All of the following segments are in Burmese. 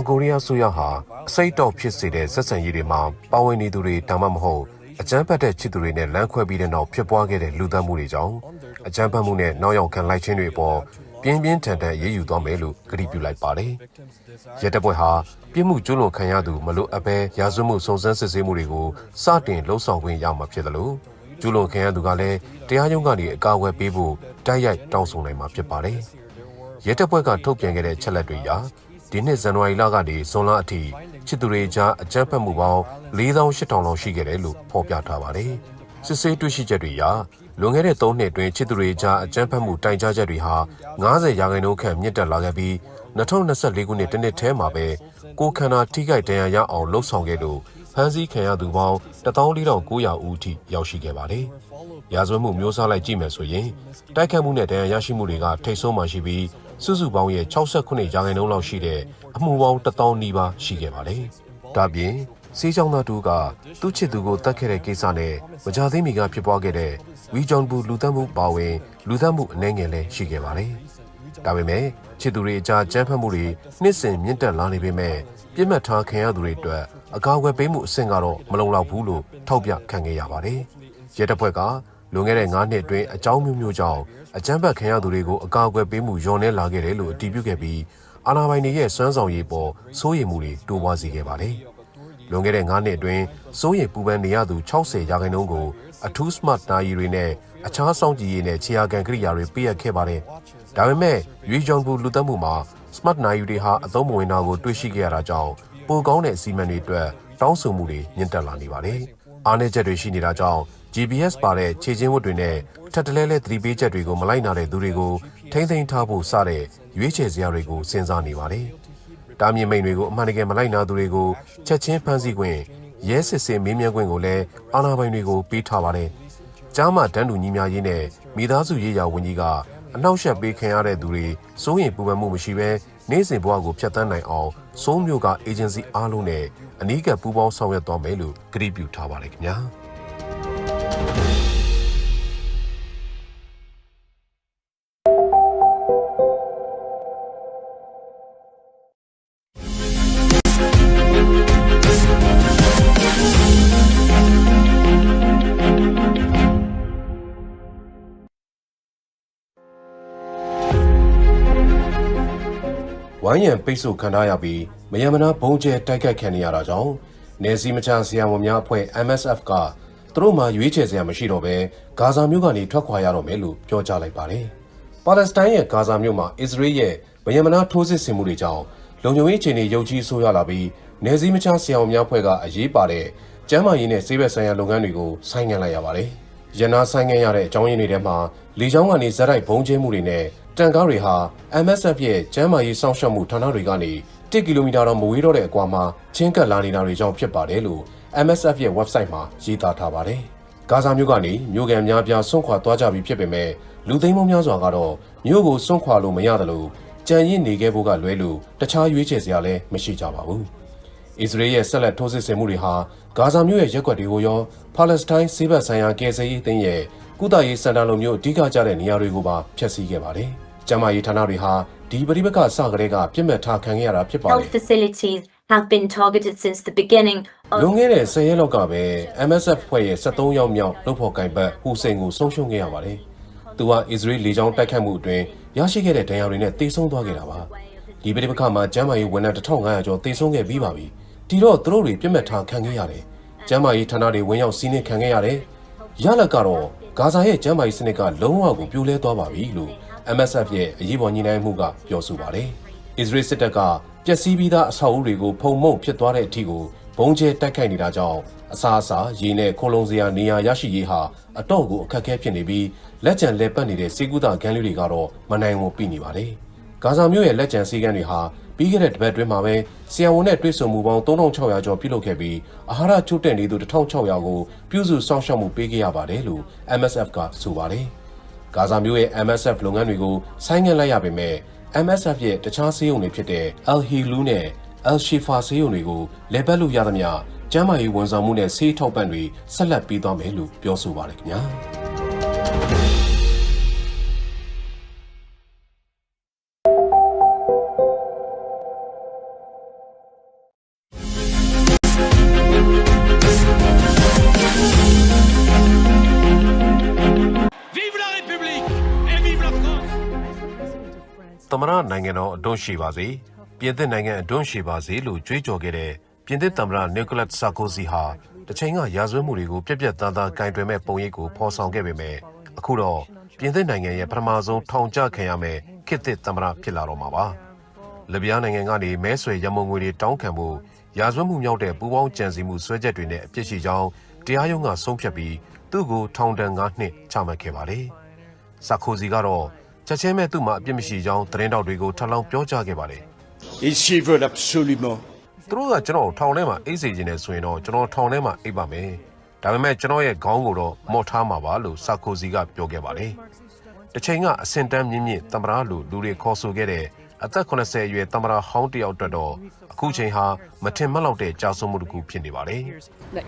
တောင်ကိုရီးယားဆိုရဟာအစိတ်တော့ဖြစ်စေတဲ့ဆက်ဆံရေးတွေမှာပါဝင်နေသူတွေဒါမှမဟုတ်အကြမ်းဖက်တဲ့ချစ်သူတွေနဲ့လမ်းခွဲပြီးတဲ့နောက်ဖြစ်ပွားခဲ့တဲ့လူသတ်မှုတွေကြောင့်အကြမ်းဖက်မှုနဲ့နောက်ရောက်ခံလိုက်ခြင်းတွေအပေါ်ပြင်းပြင်းထန်ထန်ရေးယူသွားမယ်လို့ကတိပြုလိုက်ပါတယ်။ရဲတပ်ဖွဲ့ဟာပြစ်မှုကျူးလွန်ခံရသူမလို့အပဲရာဇဝတ်မှုစုံစမ်းစစ်ဆေးမှုတွေကိုစတင်လှုံ့ဆော်ခွင့်ရမှာဖြစ်တယ်လို့ကျူးလွန်ခံရသူကလည်းတရားရုံးကနေအကာအကွယ်ပေးဖို့တိုက်ရိုက်တောင်းဆိုနိုင်မှာဖြစ်ပါတယ်။ရဲတပ်ဖွဲ့ကထုတ်ပြန်ခဲ့တဲ့ချက်လက်တွေအရ ဒီနှစ်ဇန်နဝါရီလကနေဇွန်လအထိချစ်သူတွေကြားအကြမ်းဖက်မှုပေါင်း4800လောက်ရှိခဲ့တယ်လို့ဖော်ပြထားပါတယ်။စစ်ဆေးတွေ့ရှိချက်တွေအရလွန်ခဲ့တဲ့3နှစ်အတွင်းချစ်သူတွေကြားအကြမ်းဖက်မှုတိုင်ကြားချက်တွေဟာ90ရာခိုင်နှုန်းခန့်မြင့်တက်လာခဲ့ပြီး2024ခုနှစ်တနှစ်ထဲမှာပဲကိုခန္ဓာထိခိုက်ဒဏ်ရာရအောင်လှုပ်ဆောင်ခဲ့လို့ဖမ်းဆီးခံရသူပေါင်း14900ဦးအထိရောက်ရှိခဲ့ပါတယ်။ရာဇဝတ်မှုမျိုးစားလိုက်ကြည့်မယ်ဆိုရင်တိုက်ခတ်မှုနဲ့ဒဏ်ရာရရှိမှုတွေကထိတ်ဆုံးမှရှိပြီး စုစုပေါင်းရဲ့68ရာခိုင်နှုန်းလောက်ရှိတဲ့အမှုပေါင်း1000နီးပါးရှိခဲ့ပါတယ်။ဒါပြင်စီးကြောင်းသားတူကသူ့ချစ်သူကိုတတ်ခဲ့တဲ့ကိစ္စနဲ့မကြသေးမီကဖြစ်ပွားခဲ့တဲ့ဝီဂျွန်ဘူးလူသတ်မှုပါဝင်လူသတ်မှုအနှဲငယ်လည်းရှိခဲ့ပါတယ်။ဒါပေမဲ့ချစ်သူတွေအကြားကြမ်းဖက်မှုတွေနှစ်စဉ်မြင့်တက်လာနေပေမဲ့ပြစ်မှတ်ထားခံရသူတွေအတွက်အကာအကွယ်ပေးမှုအဆင့်ကတော့မလုံလောက်ဘူးလို့ထောက်ပြခံခဲ့ရပါတယ်။ရဲတပ်ဖွဲ့က လွန်ခဲ့တဲ့9နှစ်အတွင်းအကြောင်းမျိုးမျိုးကြောင့်အကြမ်းဖက်ခံရသူတွေကိုအကာအကွယ်ပေးမှုညှော်နှဲလာခဲ့တယ်လို့အတည်ပြုခဲ့ပြီးအာဏာပိုင်တွေရဲ့စွမ်းဆောင်ရည်ပေါ်စိုးရိမ်မှုတွေတိုးပွားစေခဲ့ပါတယ်။လွန်ခဲ့တဲ့9နှစ်အတွင်းစိုးရိမ်ပူပန်နေရသူ60ရာခိုင်နှုန်းကိုအထူး smart နာရီတွေနဲ့အခြားစောင့်ကြည့်ရေးနဲ့ခြေရာခံကိရိယာတွေပေးအပ်ခဲ့ပါတယ်။ဒါပေမဲ့ရွေးကြောင်ဘူးလူသက်မှုမှာ smart နာရီတွေဟာအသုံးမဝင်တာကိုတွေ့ရှိခဲ့ရတာကြောင့်ပိုကောင်းတဲ့အစီအမံတွေအတွက်တောင်းဆိုမှုတွေမြင့်တက်လာနေပါတယ်။အားနည်းချက်တွေရှိနေတာကြောင့် GPS ပါတဲ့ခြေချင်းဝတ်တွေနဲ့ထပ်တလဲလဲသတိပေးချက်တွေကိုမလိုက်နာတဲ့သူတွေကိုထိမ့်သိမ်းထားဖို့စတဲ့ရွေးချယ်စရာတွေကိုစဉ်းစားနေပါတယ်။တားမြင်မိန်တွေကိုအမှန်တကယ်မလိုက်နာသူတွေကိုချက်ချင်းဖမ်းဆီးခွင့်ရဲစစ်စစ်မေးမြန်းခွင့်ကိုလည်းအာဏာပိုင်တွေကိုပေးထားပါတယ်။ကြားမှတန်းတူညီမျှရေးနဲ့မိသားစုရေးရာဝန်ကြီးကအနောက်ရှက်ပေးခံရတဲ့သူတွေစိုးရင်ပူပန်မှုမရှိဘဲနေ့စဉ်ဘဝကိုဖျက်ဆီးနိုင်အောင်စိုးမျိုးကအေဂျင်စီအားလုံးနဲ့အနီးကပ်ပူးပေါင်းဆောင်ရွက်သွားမယ်လို့ကြေညာပြုထားပါတယ်ခင်ဗျာ။ င်းရံပိတ်ဆို့ခံထားရပြီးမယမနာဘုံကျဲတိုက်ခိုက်ခံနေရတာကြောင့်နေစည်းမချဆရာဝန်များအဖွဲ့ MSF ကသူတို့မှရွေးချယ်စရာမရှိတော့ဘဲဂါဇာမြို့ကနေထွက်ခွာရတော့မယ်လို့ပြောကြားလိုက်ပါတယ်။ပါလက်စတိုင်းရဲ့ဂါဇာမြို့မှာအစ္စရေးရဲ့မယမနာထိုးစစ်ဆင်မှုတွေကြောင့်လုံခြုံရေးအခြေအနေရုပ်ကြီးဆိုးရလာပြီးနေစည်းမချဆရာဝန်များအဖွဲ့ကအရေးပါတဲ့ကျန်းမာရေးနဲ့ဆေးဘက်ဆိုင်ရာလုပ်ငန်းတွေကိုဆိုင်းငံ့လိုက်ရပါတယ်။ရနာဆိုင်ငံ့ရတဲ့အကြောင်းရင်းတွေထဲမှာလေကြောင်းကနေဇက်တိုက်ဘုံကျဲမှုတွေနဲ့ တန်ကားတွေဟာ MSF ရဲ့ကျန်းမာရေးစောင့်ရှောက်မှုဌာနတွေကနေ1ကီလိုမီတာတော့မဝေးတော့တဲ့အကွာမှာချင်းကပ်လာနေတာတွေကြောင့်ဖြစ်ပါတယ်လို့ MSF ရဲ့ website မှာရေးသားထားပါတယ်။ဂါဇာမြို့ကနေမြို့ကန်များပြားဆွန့်ခွာသွားကြပြီဖြစ်ပေမဲ့လူသိန်းပေါင်းများစွာကတော့မြို့ကိုဆွန့်ခွာလို့မရတယ်လို့ကြံရင့်နေခဲ့ဖို့ကလွဲလို့တခြားရွေးချယ်စရာလည်းမရှိကြပါဘူး။အစ္စရေးရဲ့ဆက်လက်ထိုးစစ်ဆင်မှုတွေဟာဂါဇာမြို့ရဲ့ရက်ွက်တွေကိုရောပါလက်စတိုင်းဆေးဘက်ဆိုင်ရာကယ်ဆယ်ရေးအသင်းရဲ့ ကုသရေးစင်တာလိုမျိုးအဓိကကျတဲ့နေရာတွေကိုပါဖျက်ဆီးခဲ့ပါတယ်။ကျန်းမာရေးဌာနတွေဟာဒီပရိပက္ခစကတည်းကပြစ်မှတ်ထားခံခဲ့ရတာဖြစ်ပါတ Health ယ် facilities have been targeted since the beginning ။လွ of န်ခဲ့တဲ့10ရက်လောက်ကပဲ MSF ဖွဲ့ရဲ့73ရောက်မြောက်လုပ်ဖို့ကင်ပတ်ဟူစိန်ကိုဆုံးရှုံးခဲ့ရပါတယ်။သူဟာအစ္စရေးလေကြောင်းတိုက်ခိုက်မှုအတွင်းရရှိခဲ့တဲ့ဒဏ်ရာတွေနဲ့တေဆုံးသွားခဲ့တာပါ။ဒီပရိပက္ခမှာကျန်းမာရေးဝန်ထမ်း1500ကျော်တေဆုံးခဲ့ပြီးပါပြီ။ဒီတော့သူတို့တွေပြစ်မှတ်ထားခံခဲ့ရတယ်။ကျန်းမာရေးဌာနတွေဝင်ရောက်စီးနင်းခံခဲ့ရတယ်။ ရလဒ်ကတော့ဂါဇာရဲ့ကျန်းမာရေးစနစ်ကလုံးဝကိုပြိုလဲသွားပါပြီလို့ MSF ရဲ့အရေးပေါ်ညီနိုင်မှုကပြောဆိုပါတယ်။အစ္စရေးစစ်တပ်ကပျက်စီးပြီးသားအဆောက်အဦတွေကိုဖုံမုံဖြစ်သွားတဲ့အထိကိုဘုံကျဲတိုက်ခိုက်နေတာကြောင့်အစားအစာရေနဲ့ခိုလုံစရာနေရာရရှိရေးဟာအတော့ကိုအခက်အခဲဖြစ်နေပြီးလက်ကျန်လက်ပတ်နေတဲ့စေကူတာဂန်းလေးတွေကတော့မနိုင်ဝန်ပြနေပါတယ်။ဂါဇာမြို့ရဲ့လက်ကျန်စီးကန်းတွေဟာ ပြီးခဲ့တဲ့တပတ်အတွင်းမှာပဲဆီယံဝန်နဲ့တွေ့ဆုံမှုပေါင်း3600ကျော်ပြုလုပ်ခဲ့ပြီးအာဟာရချို့တဲ့နေသူ1600ကိုပြုစုစောင့်ရှောက်မှုပေးခဲ့ရပါတယ်လို့ MSF ကဆိုပါတယ်။ဂါဇာမျိုးရဲ့ MSF လုပ်ငန်းတွေကိုဆိုင်းငံ့လိုက်ရပေမဲ့ MSF ရဲ့တခြားဆေးရုံတွေဖြစ်တဲ့ Al Hilou နဲ့ Al Shifa ဆေးရုံတွေကိုလဲပတ်လို့ရသမျှကျန်းမာရေးဝန်ဆောင်မှုနဲ့ဆေးထောက်ပံ့တွေဆက်လက်ပေးသွားမယ်လို့ပြောဆိုပါတယ်ခင်ဗျာ။။ မရနိုင်ငံတော်အတွန်းရှိပါစေပြင်သစ်နိုင်ငံအတွန်းရှိပါစေလို့ကြွေးကြော်ခဲ့တဲ့ပြင်သစ်သမ္မတနီကိုလတ်ဆာကိုစီဟာတစ်ချိန်ကရာဇဝတ်မှုတွေကိုပြက်ပြက်သားသားကင်တွယ်မဲ့ပုံရိပ်ကိုဖော်ဆောင်ခဲ့ပေမဲ့အခုတော့ပြင်သစ်နိုင်ငံရဲ့ပထမဆုံးထောင်ချခံရမဲ့ခေတ်သစ်သမ္မတဖြစ်လာတော့မှာပါလဗျားနိုင်ငံကနေမဲဆွယ်ရမုံငွေတွေတောင်းခံမှုရာဇဝတ်မှုမြောက်တဲ့ပူးပေါင်းကြံစည်မှုဆွဲချက်တွေနဲ့အပြစ်ရှိကြောင်းတရားရုံးကဆုံးဖြတ်ပြီးသူ့ကိုထောင်ဒဏ်9နှစ်ချမှတ်ခဲ့ပါတယ်ဆာကိုစီကတော့ ချက်ချင်းမဲ့သူ့မှာအပြစ်မရှိကြောင်းသတင်းတောက်တွေကိုထပ်လောင်းပြောကြားခဲ့ပါတယ် Et s'ils veulent absolument သူတို့ကကျွန်တော်ကိုထောင်ထဲမှာအိတ်စေခြင်းနဲ့ဆိုရင်တော့ကျွန်တော်ထောင်ထဲမှာအိတ်ပါမယ်။ဒါပေမဲ့ကျွန်တော်ရဲ့ခေါင်းကိုတော့မော့ထားမှာပါလို့ဆာကိုစီကပြောခဲ့ပါတယ်။တစ်ချိန်ကအစင်တန်းမြင့်မြင့်တမရလူလူတွေခေါ်ဆိုခဲ့တဲ့အသက်80အရွယ်တမရဟောင်းတယောက်အတွက်တော့အခုချိန်ဟာမထင်မှတ်လောက်တဲ့ကြာဆုံးမှုတစ်ခုဖြစ်နေပါတယ်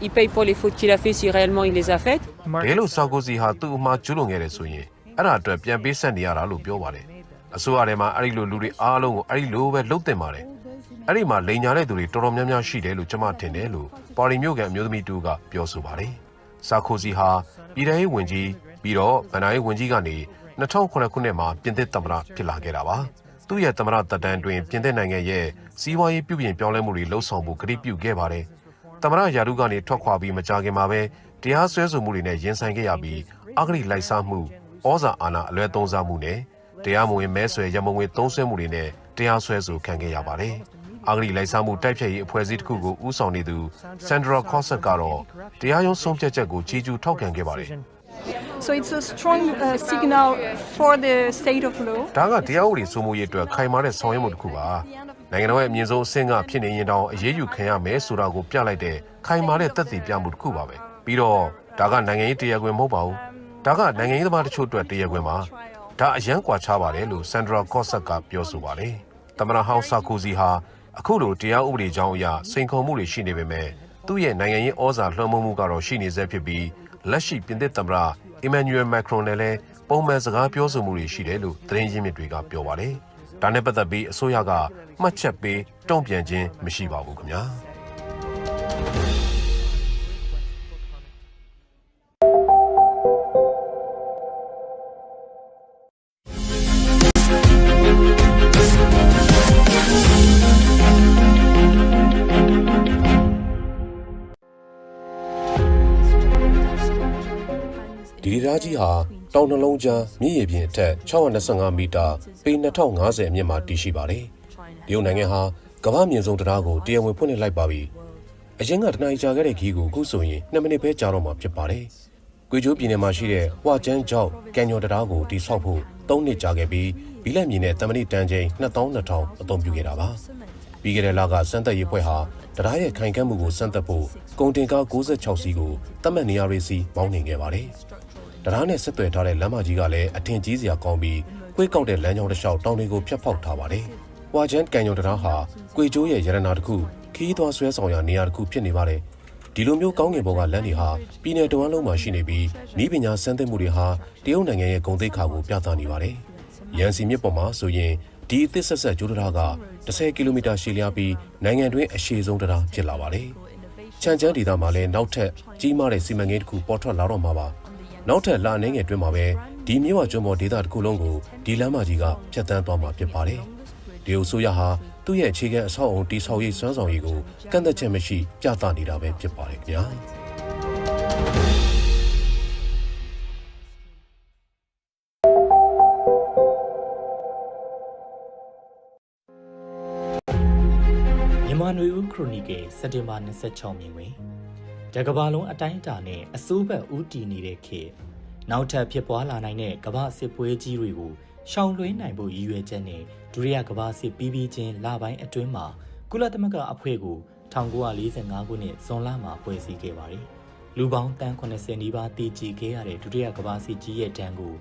Il paye pour les fautes qu'il a fait si réellement il les a faites. ။ဒါလို့ဆာကိုစီဟာသူ့အမှားကျူးလွန်ခဲ့တယ်ဆိုရင် အဲ့ဒါအတွက်ပြန်ပေးဆက်နေရတာလို့ပြောပါတယ်။အစိုးရထဲမှာအဲ့ဒီလိုလူတွေအားလုံးကိုအဲ့ဒီလိုပဲလှုပ်တင်ပါတယ်။အဲ့ဒီမှာလိန်ညာတဲ့သူတွေတော်တော်များများရှိတယ်လို့ကျွန်မထင်တယ်လို့ပါရီမြို့ကန်အမျိုးသမီးတူကပြောဆိုပါတယ်။ဆာခိုစီဟာပြည်ထောင်ရေးဝန်ကြီးပြီးတော့ဗန်နာရေးဝန်ကြီးကနေ2009ခုနှစ်မှာပြင်သစ်သမ္မတဖြစ်လာခဲ့တာပါ။သူ့ရဲ့သမ္မတတပ်တန်းတွင်ပြင်သစ်နိုင်ငံရဲ့စီးပွားရေးပြုပြင်ပြောင်းလဲမှုတွေလှုပ်ဆောင်ဖို့ကတိပြုခဲ့ပါတယ်။သမ္မတယာရုကနေထွက်ခွာပြီးမကြခင်မှာပဲတရားစွဲဆိုမှုတွေနဲ့ရင်ဆိုင်ခဲ့ရပြီးအဂတိလိုက်စားမှု ဩဇာအာဏာအလွဲသုံးစားမှုနဲ့တရားမဝင်မဲဆွယ်ရမုံငွေသုံးစွဲမှုတွေနဲ့တရားစွဲဆိုခံခဲ့ရပါတယ်။အဂတိလိုက်စားမှုတိုက်ဖျက်ရေးအဖွဲ့အစည်းတစ်ခုကိုဦးဆောင်နေသူဆန်ဒရာကော့ဆက်ကတော့တရားရုံးဆုံးဖြတ်ချက်ကိုချီးကျူးထောက်ခံခဲ့ပါတယ် So it's a strong uh, signal for the state of law. ။ဒါကတရားဥပဒေစိုးမိုးရေးအတွက်ခိုင်မာတဲ့ဆောင်ရွက်မှုတစ်ခုပါ။နိုင်ငံတော်ရဲ့အမြင့်ဆုံးအဆင့်ကဖြစ်နေရင်တောင်အရေးယူခံရမယ်ဆိုတာကိုပြလိုက်တဲ့ခိုင်မာတဲ့သက်သေပြမှုတစ်ခုပါပဲ။ပြီးတော့ဒါကနိုင်ငံရေးတရားခွင်မဟုတ်ပါဘူး။ ဒါကနိုင်ငံရေးသမားတချို့အတွက်တရားခွင်ပါ။ဒါအရန်ကွာခြားပါတယ်လို့ဆန်ဒရာကော့ဆက်ကပြောဆိုပါတယ်။သမ္မတဟောင်းဆာကိုစီဟာအခုလိုတရားဥပဒေကြောင်းအရစိန်ခေါ်မှုတွေရှိနေပေမဲ့သူ့ရဲ့နိုင်ငံရေးဩဇာလွှမ်းမိုးမှုကတော့ရှိနေဆဲဖြစ်ပြီးလက်ရှိပြင်သစ်သမ္မတအီမန်နျူရယ်မက်ခရွန်နဲ့လည်းပုံမှန်စကားပြောဆိုမှုတွေရှိတယ်လို့သတင်းရင်းမြစ်တွေကပြောပါတယ်။ဒါနဲ့ပတ်သက်ပြီးအစိုးရကမှတ်ချက်ပေးတုံ့ပြန်ခြင်းမရှိပါဘူးခင်ဗျာ။ ကြီးဟာတောင်နှလုံးကြားမြင့်ရည်ပြင်အထက်625မီတာပေ2050အမြင့်မှာတည်ရှိပါတယ်။တရုတ်နိုင်ငံဟာကမ္ဘာမြင့်ဆုံးတရားကိုတရားဝင်ဖွင့်လှစ်လိုက်ပါပြီ။အရင်ကတနင်္လာကြာခဲ့တဲ့ခီးကိုအခုဆိုရင်2မိနစ်ပဲကြာတော့မှာဖြစ်ပါတယ်။ကွေချိုးပြည်နယ်မှာရှိတဲ့ဟွာကျန်းကျောက်ကန်ညော်တရားကိုတိဆောက်ဖို့3နှစ်ကြာခဲ့ပြီးဘီလက်မြင်တဲ့တမဏိတန်ချိန်2200အသုံးပြုခဲ့တာပါ။ပြီးခဲ့တဲ့လကစမ်းသပ်ရေးဖွဲ့ဟာတရားရဲ့ခိုင်ခန့်မှုကိုစမ်းသပ်ဖို့ကုန်တင်ကား66စီးကိုတတ်မှတ်နေရာတွေစီမောင်းနှင်ခဲ့ပါတယ်။ တရားနဲ့ဆက်သွယ်ထားတဲ့လမ်းမကြီးကလည်းအထင်ကြီးစရာကောင်းပြီးကွေးကောက်တဲ့လမ်းကြောင်းတစ်လျှောက်တောင်တွေကိုဖြတ်ဖောက်ထားပါတယ်။ဝါချန်ကန်ယုံတရားဟာကွေကျိုးရဲ့ရတနာတစ်ခုခီးသွွားဆွဲဆောင်ရာနေရာတစ်ခုဖြစ်နေပါတယ်။ဒီလိုမျိုးကောင်းကင်ဘုံကလမ်းတွေဟာပြည်내တဝန်းလုံးမှာရှိနေပြီးဤပညာစမ်းသစ်မှုတွေဟာတရုတ်နိုင်ငံရဲ့ဂုဏ်သိက္ခာကိုပြသနေပါတယ်။ရန်စီမြစ်ပေါ်မှာဆိုရင်ဒီအသစ်ဆက်ဆက်ကျိုးတရားက10ကီလိုမီတာရှည်လျားပြီးနိုင်ငံတွင်းအရှည်ဆုံးတရားဖြစ်လာပါတယ်။ချန်ချန်းဒေသမှာလည်းနောက်ထပ်ကြီးမားတဲ့စီမံကိန်းတစ်ခုပေါ်ထွက်လာတော့မှာပါ နောက်ထပ်လာအနေငယ်တွင်မှာပဲဒီမြို့ဝကျွန်းပေါ်ဒေသတစ်ခုလုံးကိုဒီလမ်းမကြီးကဖျက်ဆီးသွားမှာဖြစ်ပါတယ်ဒီအစိုးရဟာသူ့ရဲ့အခြေခံအဆောက်အုံတိဆောက်ရေးစွမ်းဆောင်ရည်ကိုကန့်သက်ချက်မရှိပြသနေတာပဲဖြစ်ပါတယ်ခင်ဗျာမြန်မာနွေဦးခရိုနီကယ်စက်တင်ဘာ26မြင်တွင် တကဘာလုံးအတိုင်းအတာနဲ့အစိုးဘက်ဦးတည်နေတဲ့ခေတ်နောက်ထပ်ဖြစ်ပွားလာနိုင်တဲ့ကမ္ဘာစစ်ပွဲကြီးတွေကိုရှောင်လွှဲနိုင်ဖို့ရည်ရွယ်ချက်နဲ့ဒုတိယကမ္ဘာစစ်ပြီးပြီးချင်းလပိုင်းအတွင်းမှာကုလသမဂ္ဂအဖွဲ့ကို1945ခုနှစ်ဇွန်လမှာဖွဲ့စည်းခဲ့ပါတယ်။လူပေါင်းတန်း80နီးပါးတည်ကြည်ခဲ့ရတဲ့ဒုတိယကမ္ဘာစစ်ကြီးရဲ့တန်းကို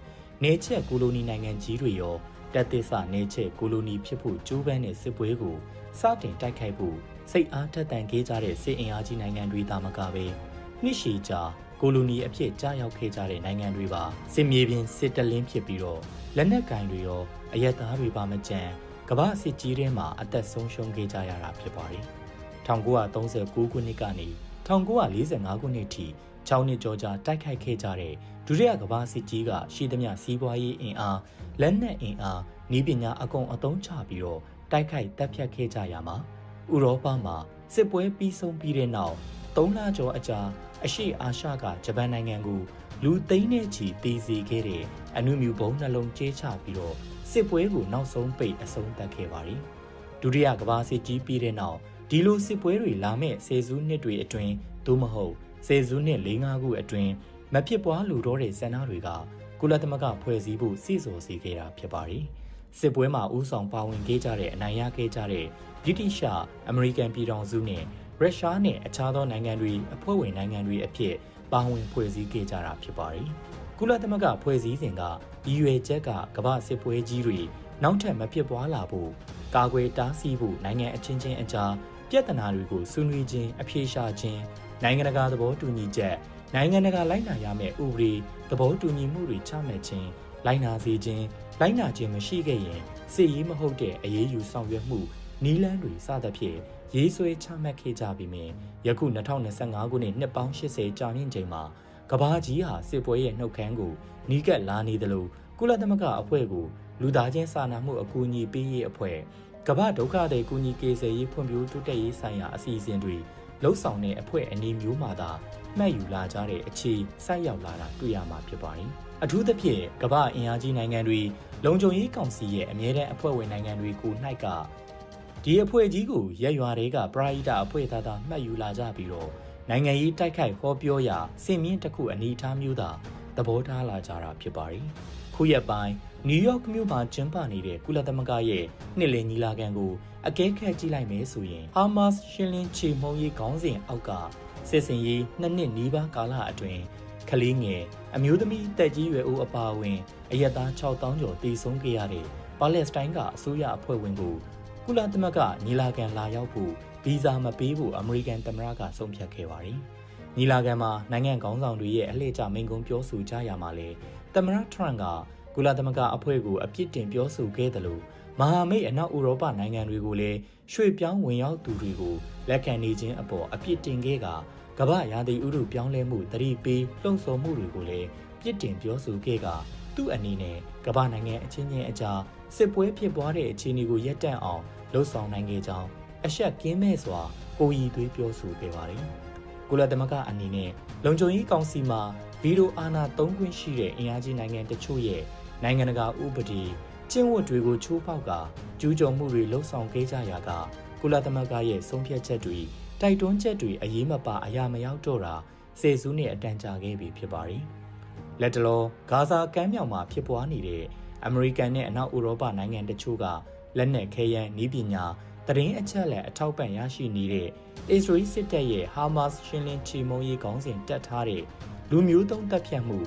နေချက်ကိုလိုနီနိုင်ငံကြီးတွေရော တက်သစ္စာနေချက်ကိုလိုနီဖြစ်ဖို့ကြိုးပမ်းတဲ့စစ်ပွဲကိုစတင်တိုက်ခိုက်ဖို့စိတ်အားထက်သန်ခဲ့ကြတဲ့စစ်အင်အားကြီးနိုင်ငံတွေသာမကပဲနှစ်ရှည်ကြာကိုလိုနီအဖြစ်ကြာရောက်ခဲ့ကြတဲ့နိုင်ငံတွေပါစစ်မြေပြင်စစ်တလင်းဖြစ်ပြီးတော့လက်နက်ကင်တွေရောအရက်သားတွေပါမကြမ်းကမ္ဘာစစ်ကြီးထဲမှာအသက်ဆုံးရှုံးခဲ့ကြရတာဖြစ်ပါတယ်1939ခုနှစ်ကနေ1945ခုနှစ်ထိ6နှစ်ကျော်ကြာတိုက်ခိုက်ခဲ့ကြတဲ့ဒုတိယကမ္ဘာစစ်ကြီးကရှိသမျှစီးပွားရေးအင်အား လက်နက်အင်အားဤပညာအကုန်အသုံးချပြီးတော့တိုက်ခိုက်တပ်ဖြတ်ခဲ့ကြရမှာဥရောပမှာစစ်ပွဲပြီးဆုံးပြီးတဲ့နောက်၃လကျော်အကြာအရှိအာရှကဂျပန်နိုင်ငံကိုလူသိန်းနဲ့ချီတည်စီခဲ့တဲ့အနုမြူဘုံနှလုံးကျဲချပြီးတော့စစ်ပွဲကိုနောက်ဆုံးပိတ်အဆုံးသတ်ခဲ့ပါတယ်ဒုတိယကမ္ဘာစစ်ကြီးပြီးတဲ့နောက်ဒီလိုစစ်ပွဲတွေလာမဲ့ဆယ်စုနှစ်တွေအတွင်းသို့မဟုတ်ဆယ်စုနှစ်၄၅ခုအတွင်းမဖြစ်ပွားလူတော့တဲ့ဆန္ဒတွေက ကုလသမဂ္ဂဖွဲ့စည်းဖို့စီစော်စီခဲ့တာဖြစ်ပါတယ်စစ်ပွဲမှာဦးဆောင်ပါဝင်ခဲ့ကြတဲ့အနိုင်ရခဲ့ကြတဲ့ဗြိတိရှအမေရိကန်ပြည်ထောင်စုနဲ့ရုရှားနဲ့အခြားသောနိုင်ငံတွေအဖွဲ့ဝင်နိုင်ငံတွေအဖြစ်ပါဝင်ဖွဲ့စည်းခဲ့ကြတာဖြစ်ပါတယ်။ကုလသမဂ္ဂဖွဲ့စည်းစဉ်ကရည်ရွယ်ချက်ကကမ္ဘာစစ်ပွဲကြီးတွေနောက်ထပ်မဖြစ်ပွားလာဖို့ကာကွယ်တားဆီးဖို့နိုင်ငံအချင်းချင်းအကြားပြဿနာတွေကိုဆွေးနွေးခြင်းအပြေရှားခြင်းနိုင်ငံတကာသဘောတူညီချက်နိုင်ငံတကာလိုက်နာရမယ့်ဥပဒေ သဘောတူညီမှုတွေချမှတ်ခြင်းလိုက်နာစေခြင်းလိုက်နာခြင်းမရှိခဲ့ရင်စစ်ရေးမဟုတ်တဲ့အရေးယူဆောင်ရွက်မှုနီးလန်းတွေစသဖြင့်ရေးဆွဲချမှတ်ခဲ့ကြပြီးမြင်ယခု2025ခုနှစ်နှစ်ပေါင်း80ကြာမြင့်ချိန်မှာကဘာကြီးဟာစစ်ပွဲရဲ့နှုတ်ခမ်းကိုနီးကပ်လာနေသလိုကုလသမဂ္ဂအဖွဲ့ကိုလူသားချင်းစာနာမှုအကူအညီပေးရေးအဖွဲ့ကမ္ဘာဒုက္ခသည်ကူညီကေဆယ်ရေးဖွံ့ဖြိုးတိုးတက်ရေးဆိုင်ရာအစီအစဉ်တွေ လှုပ်ဆောင်တဲ့အဖွဲ့အနေမျိုးမှသာမှတ်ယူလာကြတဲ့အခြေစိုက်ရောက်လာတာတွေ့ရမှာဖြစ်ပါတယ်။အထူးသဖြင့်ကမ္ဘာအင်အားကြီးနိုင်ငံတွေလုံခြုံရေးကောင်စီရဲ့အမြဲတမ်းအဖွဲ့ဝင်နိုင်ငံတွေကိုနှိုက်ကဒီအဖွဲ့ကြီးကိုရက်ရွာတွေကပရာဟိတအဖွဲ့သားသားမှတ်ယူလာကြပြီးတော့နိုင်ငံရေးတိုက်ခိုက်ဟောပြောရာစင်မြင့်တစ်ခုအနေထားမျိုးသာသဘောထားလာကြတာဖြစ်ပါတယ်။ ခုရက်ပိုင်းနယူးယောက်မြို့မှာကျင်းပနေတဲ့ကုလသမဂ္ဂရဲ့နှစ်လည်ညီလာခံကိုအကဲခတ်ကြည့်လိုက်မယ်ဆိုရင်ဟာမတ်ရှင်းလင်းချေမှုန်းရေးခေါင်းစဉ်အောက်ကစစ်စင်ရေးနှစ်နှစ်နီးပါးကာလအတွင်းကလေးငယ်အမျိုးသမီးတက်ကြီးရွယ်အိုအပါအဝင်အရက်သား6000ကျော်တည်ဆုံးခဲ့ရတဲ့ပါလက်စတိုင်းကအစိုးရအဖွဲ့ဝင်ကိုကုလသမဂ္ဂညီလာခံလာရောက်ဖို့ဗီဇာမပေးဖို့အမေရိကန်သမ္မတကဆုံးဖြတ်ခဲ့ပါတယ်။ညီလာခံမှာနိုင်ငံခေါင်းဆောင်တွေရဲ့အလှည့်ကျမိန့်ခွန်းပြောဆိုကြရမှာလေ သမ္မတထရန့်ကကုလသမဂ္ဂအဖွဲ့ကိုအပြစ်တင်ပြောဆိုခဲ့တယ်လို့မဟာမိတ်အနောက်ဥရောပနိုင်ငံတွေကိုလည်းရွှေ့ပြောင်းဝင်ရောက်သူတွေကိုလက်ခံနေခြင်းအပေါ်အပြစ်တင်ခဲ့ကကမ္ဘာရာသီဥတုပြောင်းလဲမှုတတိပေးလှုံ့ဆော်မှုတွေကိုလည်းပြစ်တင်ပြောဆိုခဲ့ကသူ့အနေနဲ့ကမ္ဘာနိုင်ငံအချင်းချင်းအကြားစစ်ပွဲဖြစ်ပွားတဲ့အခြေအနေကိုရပ်တန့်အောင်လှုံ့ဆော်နိုင်ခဲ့ကြောင်းအရှက်ကင်းမဲ့စွာကိုရီသွေးပြောဆိုခဲ့ပါတယ်။ကုလသမဂ္ဂအနေနဲ့လုံခြုံရေးကောင်စီမှာ ဗီဒီယိုအာဏာသုံးခွင့်ရှိတဲ့အင်အားကြီးနိုင်ငံတချို့ရဲ့နိုင်ငံတကာဥပဒေကျင့်ဝတ်တွေကိုချိုးဖောက်ကကျူးကျော်မှုတွေလှုံ့ဆော်ခဲ့ကြရာကကုလသမဂ္ဂရဲ့ဆုံးဖြတ်ချက်တွေတိုက်တွန်းချက်တွေအရေးမပါအရာမရောက်တော့တာစေစုနဲ့အတန်ကြာခဲ့ပြီဖြစ်ပါတယ်။လက်တလောဂါဇာကမ်းမြောင်မှာဖြစ်ပွားနေတဲ့အမေရိကန်နဲ့အနောက်ဥရောပနိုင်ငံတချို့ကလက်နက်ခဲယမ်းနည်းပညာတရင်အချက်လက်အထောက်ပံ့ရရှိနေတဲ့အစ္စရေးစစ်တပ်ရဲ့ဟာမတ်ရှင်းလင်းချေမှုန်းရေးခေါင်းစဉ်တက်ထားတဲ့ လူမျိုးတုံးတပ်ဖြတ်မှု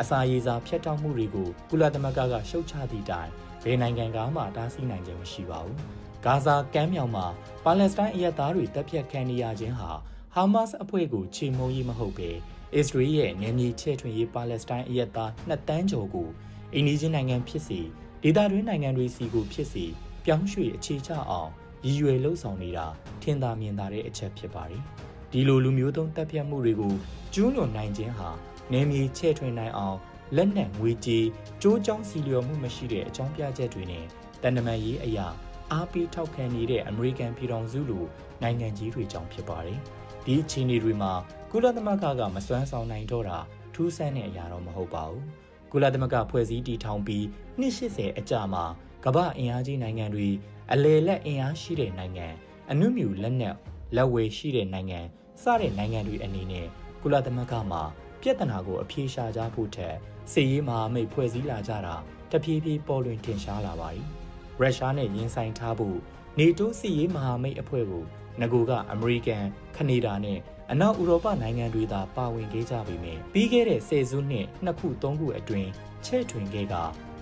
အစာရေစာဖျက်တောက်မှုတွေကိုကုလသမဂ္ဂကရှုတ်ချသည့်တိုင်ဘယ်နိုင်ငံကမှတားဆီးနိုင်ခြင်းမရှိပါဘူး။ဂါဇာကမ်းမြောင်မှာပါလက်စတိုင်းအရက်သားတွေတပ်ဖြတ်ခံနေရခြင်းဟာဟာမတ်စ်အဖွဲ့ကိုချေမှုန်းရေးမဟုတ်ပဲအစ္စရေးရဲ့နယ်မြေချဲ့ထွင်ရေးပါလက်စတိုင်းအရက်သား2တန်းကျော်ကိုအိန္ဒိချင်းနိုင်ငံဖြစ်စီဒေသတွင်းနိုင်ငံတွေစီကိုဖြစ်စီပြောင်းရွှေ့အခြေချအောင်ရည်ရွယ်လှုပ်ဆောင်နေတာထင်သာမြင်သာတဲ့အချက်ဖြစ်ပါတယ်။ ဒီလိုလူမျိုးသုံးတပ်ဖြတ်မှုတွေကိုကျူးလွန်နိုင်ခြင်းဟာနယ်မြေချဲ့ထွင်နိုင်အောင်လက်နက်ငွေကြေးကြိုးကြောင်းစီလျော်မှုမရှိတဲ့အကြောင်းပြချက်တွေနဲ့တန်တမာရေးအရာအားပေးထောက်ခံနေတဲ့အမေရိကန်ပြည်ထောင်စုလိုနိုင်ငံကြီးတွေကြောင့်ဖြစ်ပါတယ်။ဒီအခြေအနေတွေမှာကုလသမဂ္ဂကမစွမ်းဆောင်နိုင်တော့တာထူးဆန်းတဲ့အရာတော့မဟုတ်ပါဘူး။ကုလသမဂ္ဂဖွဲ့စည်းတည်ထောင်ပြီးနှစ်80အကြာမှာကမ္ဘာအင်အားကြီးနိုင်ငံတွေအလေလက်အင်အားရှိတဲ့နိုင်ငံအနုမြူလက်နက်လက်ဝဲရှိတဲ့နိုင်ငံ စတဲ့နိုင်ငံတွေအနေနဲ့ကုလသမဂ္ဂမှာပြဿနာကိုအပြေရှားကြဖို့ထက်စစ်ရေးမဟာမိတ်ဖွဲ့စည်းလာကြတာတဖြည်းဖြည်းပေါ်လွင်ထင်ရှားလာပါပြီ။ရုရှားနဲ့ရင်ဆိုင်ထားဖို့နေတိုးစစ်ရေးမဟာမိတ်အဖွဲ့ကိုငကိုကအမေရိကန်၊ကနေဒါနဲ့အနောက်ဥရောပနိုင်ငံတွေသာပါဝင်ခဲ့ကြပေမယ့်ပြီးခဲ့တဲ့ဆယ်စုနှစ်နှစ်ခုသုံးခုအတွင်းချဲ့ထွင်ခဲ့က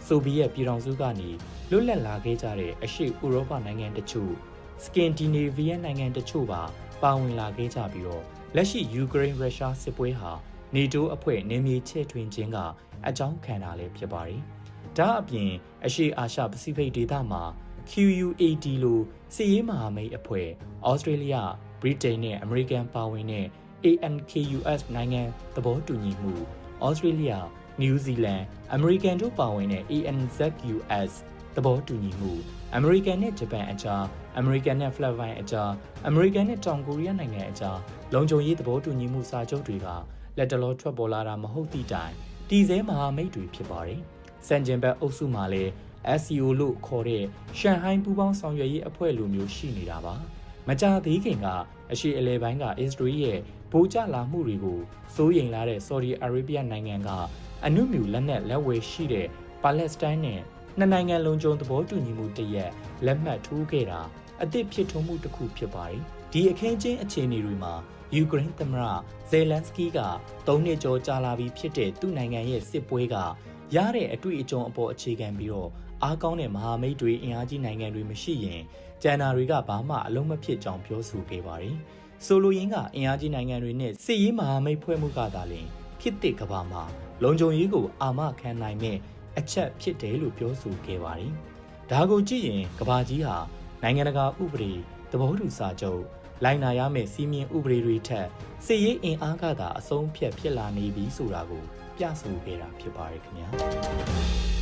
ဆိုဗီယက်ပြည်ထောင်စုကနေလွတ်လပ်လာခဲ့ကြတဲ့အရှေ့ဥရောပနိုင်ငံတချို့စကင်ဒီနေဗီးယန်နိုင်ငံတချို့ပါ ပါဝင်လာခဲ့ကြပြီးတော့လက်ရှိယူကရိန်းရုရှားစစ်ပွဲဟာနေတိုးအဖွဲ့နေမြေချဲ့ထွင်ခြင်းကအကြောင်းခံတာလည်းဖြစ်ပါတယ်။ဒါအပြင်အရှေ့အာရှပစိဖိတ်ဒေသမှာ QUAD လိုစစ်ရေးမဟာမိတ်အဖွဲ့ဩစတြေးလျဗြိတိန်နဲ့အမေရိကန်ပါဝင်တဲ့ ANKUS နိုင်ငံသဘောတူညီမှုဩစတြေးလျနယူးဇီလန်အမေရိကန်တို့ပါဝင်တဲ့ ANZUS သသဘောတူညီမှုအမေရိကန်နဲ့ဂျပန်အကြားအမေရိကန်နဲ့ဖိလစ်ပိုင်အကြားအမေရိကန်နဲ့တောင်ကိုရီးယားနိုင်ငံအကြားလုံခြုံရေးသဘောတူညီမှုစာချုပ်တွေကလက်တလောထွက်ပေါ်လာတာမဟုတ်သည့်တိုင်တည်ဆဲမဟာမိတ်တွေဖြစ်ပါတယ်။စန်ဂျင်ဘတ်အုပ်စုမှာလည်း SCO လို့ခေါ်တဲ့ရှန်ဟိုင်းပူးပေါင်းဆောင်ရွက်ရေးအဖွဲ့လိုမျိုးရှိနေတာပါ။မကြသေးခင်ကအရှေ့အလဲပိုင်းကအစ္စရေးရဲ့ဗိုလ်ကျလာမှုတွေကိုစိုးရိမ်လာတဲ့ Saudi Arabia နိုင်ငံကအနုမြူလက်နက်လက်ဝယ်ရှိတဲ့ပါလက်စတိုင်းနဲ့ နှစ်နိုင်ငံလုံခြုံသဘောတူညီမှုတရက်လက်မှတ်ထိုးခဲ့တာအသစ်ဖြစ်ထွန်းမှုတစ်ခုဖြစ်ပါတယ်။ဒီအခင်းချင်းအခြေအနေတွေမှာယူကရိန်းသမ္မတဇယ်လန်စကီးက၃နှစ်ကျော်ကြာလာပြီးဖြစ်တဲ့သူ့နိုင်ငံရဲ့စစ်ပွဲကရတဲ့အတွေ့အကြုံအပေါ်အခြေခံပြီးတော့အားကောင်းတဲ့မဟာမိတ်တွေအင်အားကြီးနိုင်ငံတွေမရှိရင်ကျန်နာတွေကဘာမှအလုံးမဖြစ်ကြောင်းပြောဆိုခဲ့ပါတယ်။ဆိုလိုရင်းကအင်အားကြီးနိုင်ငံတွေနဲ့စစ်ရေးမဟာမိတ်ဖွဲ့မှုကသာလျှင်ခေတ်သစ်ကမ္ဘာမှာလုံခြုံရေးကိုအာမခံနိုင်မဲ့ အချက်ဖြစ်တယ်လို့ပြောဆိုခဲ့ပါတယ်။ဒါကိုကြည့်ရင်ကမ္ဘာကြီးဟာနိုင်ငံတကာဥပဒေသဘောတူစာချုပ်လိုက်နာရမယ့်စီးမြင်ဥပဒေတွေထက်စစ်ရေးအင်အားကသာအဆုံးဖြတ်ဖြစ်လာနေပြီဆိုတာကိုပြဆိုခဲ့တာဖြစ်ပါတယ်ခင်ဗျာ။